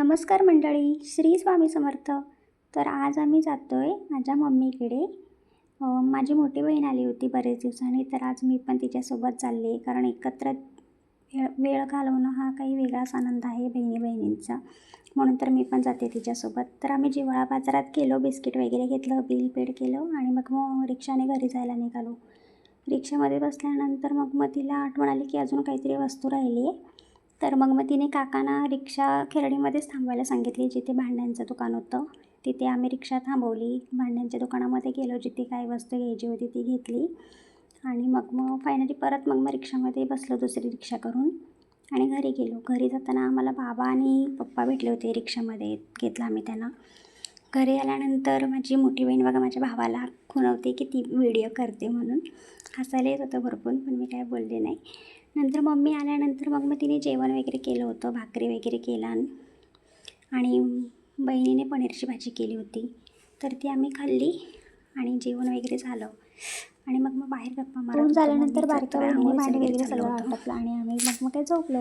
नमस्कार मंडळी श्री स्वामी समर्थ. तर आज आम्ही जातो आहे माझ्या मम्मीकडे. माझी मोठी बहीण आली होती बरेच दिवसांनी तर आज मी पण तिच्यासोबत चालले कारण एकत्र वेळ वेळ घालवणं हा काही वेगळाच आनंद आहे बहिणी बहिणींचा म्हणून तर मी पण जाते तिच्यासोबत. तर आम्ही जिव्हाळा बाजारात गेलो बिस्किट वगैरे घेतलं बिल पेड केलं आणि मग मग रिक्षाने घरी जायला निघालो. रिक्षामध्ये बसल्यानंतर मग मग तिला आठवण आली की अजून काहीतरी वस्तू राहिली आहे तर मग मग तिने काकांना रिक्षा खेरडीमध्येच थांबवायला सांगितली जिथे भांड्यांचं दुकान होतं. तिथे आम्ही रिक्षा थांबवली. भांड्यांच्या दुकानामध्ये गेलो जिथे काय वस्तू घ्यायची होती ती घेतली. आणि मग मग फायनली परत मग मग रिक्षामध्ये बसलो दुसरी रिक्षा करून आणि घरी गेलो. घरी जाताना आम्हाला बाबा आणि पप्पा भेटले होते रिक्षामध्ये घेतला आम्ही त्यांना. घरी आल्यानंतर माझी मोठी बहीण बघा माझ्या भावाला खुणवते की ती व्हिडिओ करते म्हणून. हसायला येत होतं भरपूर पण मी काय बोलले नाही. नंतर मम्मी आल्यानंतर मग मग तिने जेवण वगैरे केलं होतं भाकरी वगैरे केला. आणि बहिणीने पनीरची भाजी केली होती. तर ती आम्ही खाल्ली आणि जेवण वगैरे झालं. आणि मग मग बाहेर गप्पा होतो. झाल्यानंतर बारक्या भांडे वगैरे सगळं. आटपलं आणि आम्ही मग मग काय झोपलो.